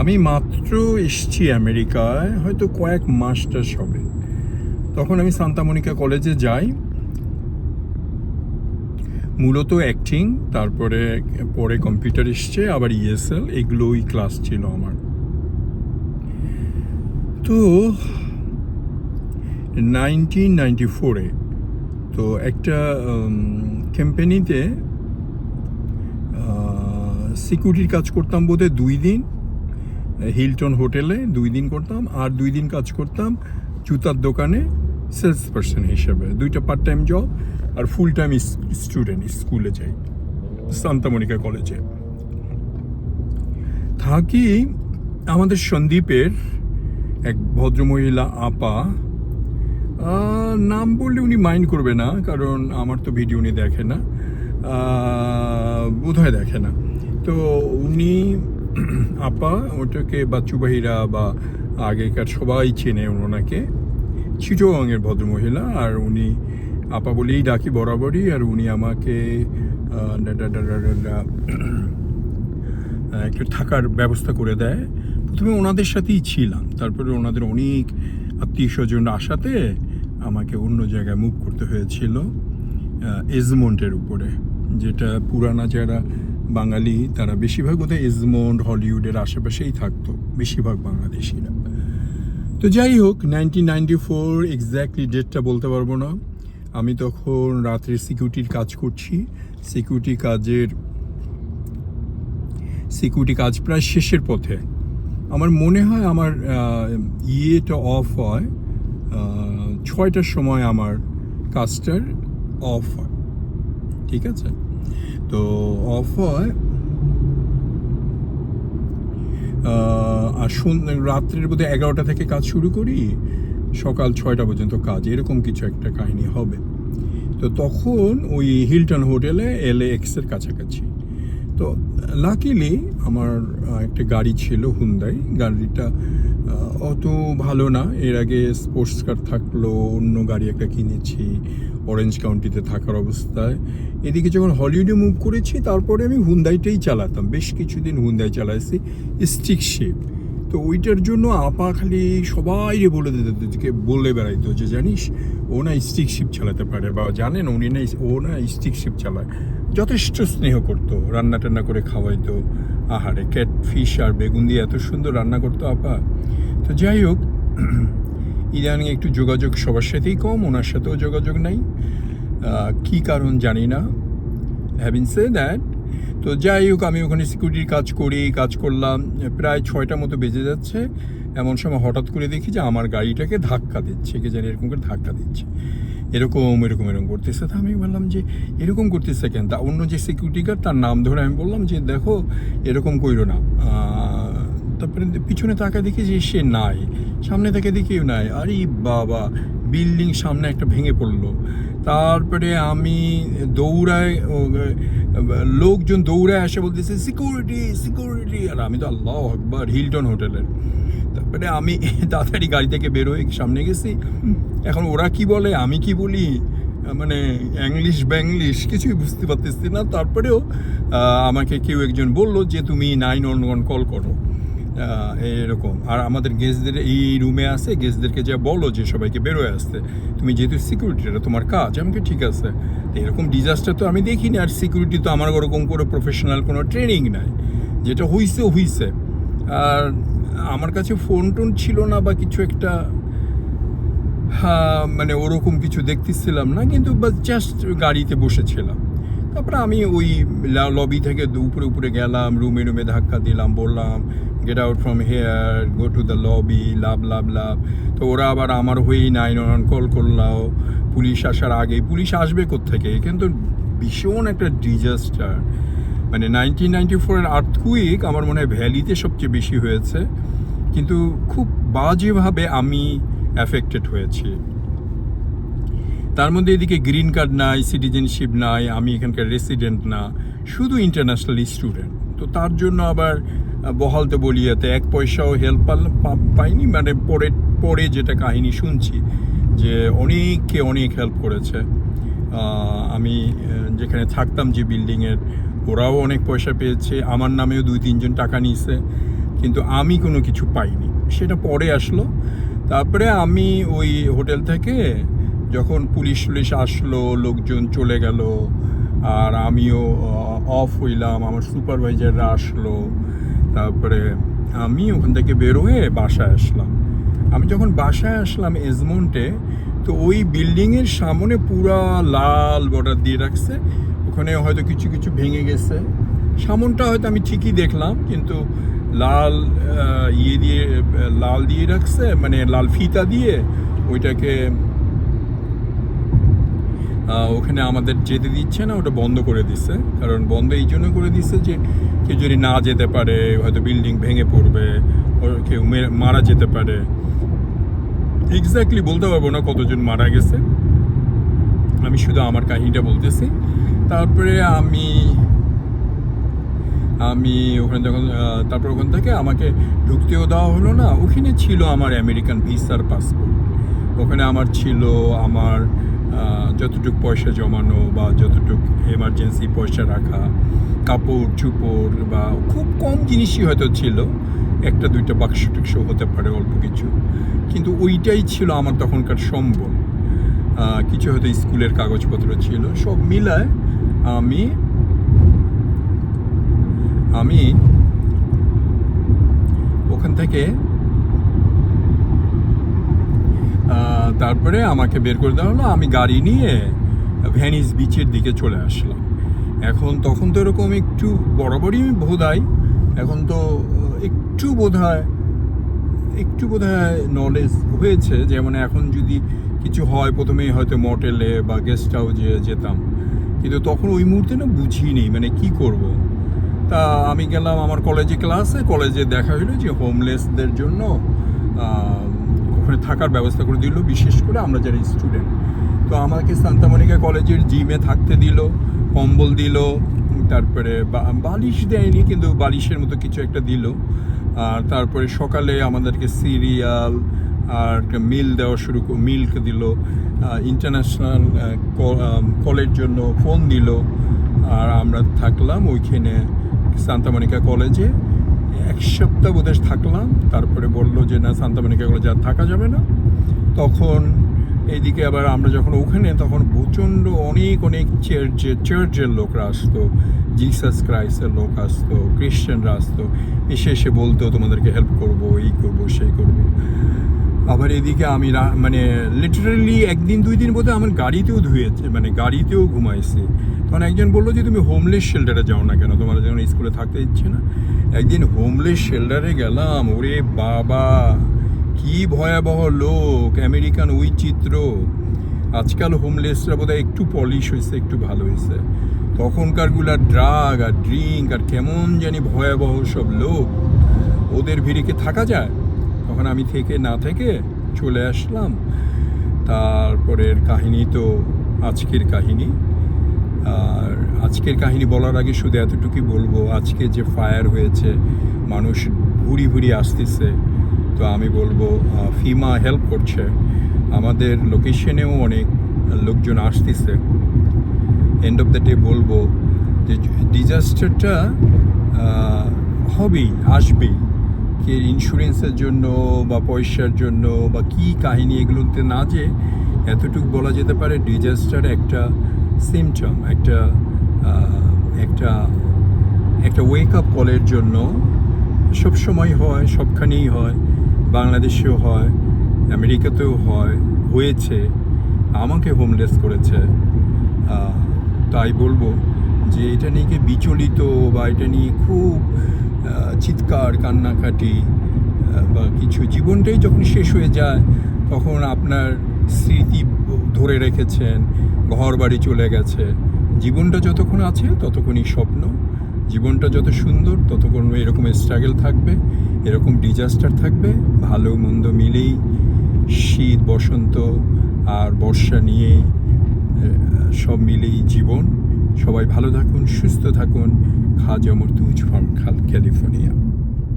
আমি মাত্র এসছি আমেরিকায়, হয়তো কয়েক মাসটা সবে। তখন আমি সান্তামনিকা কলেজে যাই। মূলত অ্যাক্টিং তারপরে, পরে কম্পিউটার এসছে, আবার ইএসএল এগুলোই ক্লাস ছিল আমার। তো নাইনটিন নাইনটি ফোরে তো একটা কোম্পানিতে সিকিউরিটির কাজ করতাম বোধহয় দুই দিন। হিলটন হোটেলে দুই দিন করতাম, আর দুই দিন কাজ করতাম জুতার দোকানে সেলস পার্সন হিসেবে। দুইটা পার্ট টাইম জব আর ফুল টাইম স্টুডেন্ট স্কুলে যাই। সান্তামনিকা কলেজে থাকি আমাদের সন্দীপের এক ভদ্রমহিলা আপা। নাম বললে উনি মাইন্ড করবে না, কারণ আমার তো ভিডিও উনি দেখে না। বোধ হয় দেখে না। তো উনি আপা, ওটাকে বাচ্চু বাহিরা বা আগেকার সবাই চেনে ওনাকে। চিটোগাঙের ভদ্রমহিলা, আর উনি আপা বলেই ডাকি বরাবরই, আর উনি আমাকে একটু থাকার ব্যবস্থা করে দেয়। প্রথমে ওনাদের সাথেই ছিলাম, তারপরে ওনাদের অনেক আত্মীয় স্বজন আসাতে আমাকে অন্য জায়গায় মুভ করতে হয়েছিল এজমন্টের উপরে, যেটা পুরানা যারা বাঙালি, তারা বেশিরভাগ বোধহয় এজমন্ট হলিউডের আশেপাশেই থাকতো, বেশিরভাগ বাংলাদেশিরা। তো যাই হোক নাইনটিন নাইনটি ফোর এক্স্যাক্টলি ডেটটা বলতে পারব না। আমি তখন রাত্রে সিকিউরিটির কাজ করছি। সিকিউরিটি কাজের সিকিউরিটি কাজ প্রায় শেষের পথে। আমার মনে হয় আমার ইয়েটা অফ হয় ছয়টার সময় আমার কাজটার অফ হয়। ঠিক আছে? তো অফ আহ, আর রাত্রের বোধহয় এগারোটা থেকে কাজ শুরু করি সকাল ছয়টা পর্যন্ত কাজ এরকম কিছু একটা কাহিনী হবে। তো তখন ওই হিলটন হোটেলে এল এক্সের কাছাকাছি। তো লাকিলি আমার একটা গাড়ি ছিল হুন্দাই গাড়িটা অত ভালো না। এর আগে স্পোর্টস কার থাকল অন্য গাড়ি একটা কিনেছি। অরেঞ্জ কাউন্টিতে থাকার অবস্থায়। এদিকে যখন হলিউডে মুভ করেছি, তারপরে আমি হুন্দাইটাই চালাতাম। বেশ কিছুদিন হুন্দাই চালাইছি স্টিক শেপ তো ওইটার জন্য আপা খালি সবাই বলে দিতে বলে বেড়াইতো যে, জানিস, ও না স্টিক শিপ চালাতে পারে। বা, জানেন, উনি না, ও না স্টিক শিপ চালায়। যথেষ্ট স্নেহ করতো রান্না টান্না করে খাওয়াইতো। আহারে ক্যাট ফিশ আর বেগুন দিয়ে এত সুন্দর রান্না করতো আপা। তো যাই হোক ইদানিং একটু যোগাযোগ সবার সাথেই কম, ওনার সাথেও যোগাযোগ নাই। কি কারণ জানি না। হ্যাভিং সে দ্যাট তো যাই হোক, আমি ওখানে সিকিউরিটির কাজ করি, কাজ করলাম, প্রায় ছয়টা মতো বেজে যাচ্ছে। এমন সময় হঠাৎ করে দেখি যে আমার গাড়িটাকে ধাক্কা দিচ্ছে, কে জানি এরকম করে ধাক্কা দিচ্ছে। এরকম এরকম এরকম করতেছে। তো আমি বললাম যে, এরকম করতেছে কেন? তা অন্য যে সিকিউরিটি গার্ড তার নাম ধরে আমি বললাম যে, দেখো, এরকম কইরো না। তারপরে পিছনে তাকায় দেখি যে সে নাই, সামনে থেকে দেখিও নাই। আরে বাবা, বিল্ডিং সামনে একটা ভেঙে পড়ল। তারপরে আমি দৌড়ায় লোকজন দৌড়ায় আসে, বলতেছে সিকিউরিটি সিকিউরিটি আর আমি তো আল্লাহ আকবর, হিলটন হোটেলের। তারপরে আমি তাড়াতাড়ি গাড়ি থেকে বেরোয় সামনে গেছি। এখন ওরা কি বলে, আমি কি বলি? মানে ইংলিশ ব্যাংলিশ কিছুই বুঝতে পারতেছি না। তারপরেও আমাকে কেউ একজন বলল যে, তুমি নাইন ওয়ান ওয়ান কল করো। এরকম। আর আমাদের গেস্টদের এই রুমে আছে গেস্টদেরকে যা বলো যে সবাইকে বেরোয় আসতে, তুমি যেহেতু সিকিউরিটি এটা তোমার কাজ। আমাকে ঠিক আছে। এরকম ডিজাস্টার তো আমি দেখিনি, আর সিকিউরিটি তো আমার ওরকম করে প্রফেশনাল কোনো ট্রেনিং নাই। যেটা হইছে হইছে। আর আমার কাছে ফোন টোন ছিল না বা কিছু একটা হ্যাঁ মানে ওরকম কিছু দেখতেছিলাম না, কিন্তু বাস জাস্ট গাড়িতে বসেছিলাম। তারপরে আমি ওই লবি থেকে উপরে উপরে গেলাম রুমে রুমে ধাক্কা দিলাম, বললাম get out from here go to the lobby love love love তো ওরা আবার আমার হয়েই নাইন ওয়ান কল করলাও। পুলিশ আসার আগে। পুলিশ আসবে কোত্থেকে? কিন্তু ভীষণ একটা ডিজাস্টার মানে নাইনটিন নাইনটি ফোরের আর্থকুইক আমার মনে হয় ভ্যালিতে সবচেয়ে বেশি হয়েছে। কিন্তু খুব বাজেভাবে আমি অ্যাফেক্টেড হয়েছি। তার মধ্যে এদিকে গ্রিন কার্ড নাই সিটিজেনশিপ নাই, আমি এখানকার রেসিডেন্ট না। শুধু ইন্টারন্যাশনাল স্টুডেন্ট তো তার জন্য আবার বহালতে বলিয়াতে এক পয়সাও হেল্প পাইনি মানে পরে পরে যেটা কাহিনী শুনছি, যে অনেককে অনেক হেল্প করেছে। আমি যেখানে থাকতাম যে বিল্ডিংয়ের ওরাও অনেক পয়সা পেয়েছে, আমার নামেও দুই, তিনজন টাকা নিয়েছে, কিন্তু আমি কোনো কিছু পাইনি। সেটা পরে আসলো। তারপরে আমি ওই হোটেল থেকে যখন পুলিশ টুলিশ আসলো, লোকজন চলে গেল, আর আমিও অফ হইলাম, আমার সুপারভাইজাররা আসলো তারপরে আমি ওখান থেকে বের হয়ে বাসায় আসলাম। আমি যখন বাসায় আসলাম এজমন্টে, তো ওই বিল্ডিংয়ের সামনে পুরা লাল বর্ডার দিয়ে রাখছে। ওখানে হয়তো কিছু কিছু ভেঙে গেছে। সামনটা হয়তো আমি ঠিকই দেখলাম, কিন্তু লাল ইয়ে দিয়ে, লাল দিয়ে রাখছে মানে লাল ফিতা দিয়ে ওইটাকে ওখানে আমাদের যেতে দিচ্ছে না, ওটা বন্ধ করে দিচ্ছে কারণ বন্ধ এই জন্য করে দিচ্ছে যে, কেউ যদি না যেতে পারে, হয়তো বিল্ডিং ভেঙে পড়বে কেউ মারা যেতে পারে। এক্স্যাক্টলি বলতে পারব না কতজন মারা গেছে। আমি শুধু আমার কাহিনীটা বলতেছি। তারপরে আমি আমি ওখানে যখন তারপর ওখান থেকে আমাকে ঢুকতেও দেওয়া হলো না। ওখানে ছিল আমার আমেরিকান ভিসার পাসপোর্ট ওখানে আমার ছিল আমার যতটুক পয়সা জমানো বা যতটুক এমার্জেন্সি পয়সা রাখা, কাপড়, চুপড় বা খুব কম জিনিসই হয়তো ছিল। একটা, দুইটা বাক্স টিক্স হতে পারে অল্প কিছু। কিন্তু ওইটাই ছিল আমার তখনকার সম্বল। কিছু হয়তো স্কুলের কাগজপত্র ছিল, সব মিলায় আমি আমি ওখান থেকে তারপরে আমাকে বের করে দেওয়া হলো, আমি গাড়ি নিয়ে ভ্যানিস বিচের দিকে চলে আসলাম এখন তখন তো এরকম একটু বরাবরই বোধ এখন তো একটু বোধ একটু বোধ নলেজ হয়েছে যেমন এখন যদি কিছু হয়, প্রথমেই হয়তো মোটেলে বা গেস্ট হাউসে যেতাম কিন্তু তখন ওই মুহূর্তে না বুঝি বুঝিনি মানে কি করব। তা আমি গেলাম আমার কলেজে ক্লাসে কলেজে দেখা হলো যে হোমলেসদের জন্য ওখানে থাকার ব্যবস্থা করে দিল, বিশেষ করে আমরা যারা স্টুডেন্ট তো আমাকে সান্তামনিকা কলেজের জিমে থাকতে দিল, কম্বল দিল, তারপরে বালিশ দেয়নি, কিন্তু বালিশের মতো কিছু একটা দিল। আর তারপরে সকালে আমাদেরকে সিরিয়াল আর মিল দেওয়া শুরু মিল্ক দিল। ইন্টারন্যাশনাল কলের জন্য ফোন দিল। আর আমরা থাকলাম ওইখানে সান্তামনিকা কলেজে। এক সপ্তাহ বোধহয় থাকলাম, তারপরে বলল যে, না সান্তামনিকা কলেজে আর থাকা যাবে না। তখন এইদিকে আবার আমরা যখন ওখানে, তখন প্রচণ্ড অনেক অনেক চার্চে চার্চের লোকরা আসতো জিসাস ক্রাইস্টের লোক আসতো ক্রিশ্চিয়ানরা আসতো, এসে এসে বলতো, তোমাদেরকে হেল্প করব, এই করব, সেই করব। আবার এদিকে আমি মানে লিটারালি একদিন, দুই দিন বোধহয় আমার গাড়িতেও ধুয়েছে মানে গাড়িতেও ঘুমাইছি। তখন একজন বলল যে, তুমি হোমলেস শেল্টারে যাও না কেন? তোমার যখন স্কুলে থাকতে ইচ্ছে না। একদিন হোমলেস শেল্টারে গেলাম। ওরে বাবা, কি ভয়াবহ লোক আমেরিকান ওই চিত্র। আজকাল হোমলেসরা বোধহয় একটু পলিশ হয়েছে, একটু ভালো হয়েছে। তখনকারগুলা ড্রাগ আর ড্রিঙ্ক আর কেমন জানি ভয়াবহ সব লোক। ওদের ভিড়ে থাকা যায়? তখন আমি থেকে না থেকে চলে আসলাম। তারপরের কাহিনী তো আজকের কাহিনী। আর আজকের কাহিনী বলার আগে শুধু এতটুকুই বলব, আজকে যে ফায়ার হয়েছে, মানুষ ভুরি ভুরি আসতেছে। তো আমি বলব ফিমা হেল্প করছে। আমাদের লোকেশনেও অনেক লোকজন আসতেছে। এন্ড অফ দ্য ডে বলব যে ডিজাস্টারটা হবেই, আসবেই। কে ইন্স্যুরেন্সের জন্য বা পয়সার জন্য বা কি কাহিনী এগুলোতে না যে এতটুকু বলা যেতে পারে ডিজাস্টার একটা সিমটম একটা একটা একটা ওয়েক আপ কলের জন্য সব সময় হয়, সবখানেই হয়, বাংলাদেশেও হয়, আমেরিকাতেও হয়, হয়েছে, আমাকে হোমলেস করেছে তাই বলব যে এটা নিয়ে কি বিচলিত বা এটা নিয়ে খুব চিৎকার, কান্নাকাটি বা কিছু জীবনটাই যখন শেষ হয়ে যায়, তখন আপনার স্মৃতি ধরে রেখেছেন ঘর বাড়ি চলে গেছে। জীবনটা যতক্ষণ আছে, ততক্ষণই স্বপ্ন। জীবনটা যত সুন্দর, ততক্ষণ এরকম স্ট্রাগল থাকবে, এরকম ডিজাস্টার থাকবে। ভালো মন্দ মিলেই শীত, বসন্ত আর বর্ষা নিয়ে সব মিলেই জীবন। সবাই ভালো থাকুন, সুস্থ থাকুন। খাজ অমর তুজ ফ্রম ক্যালিফোর্নিয়া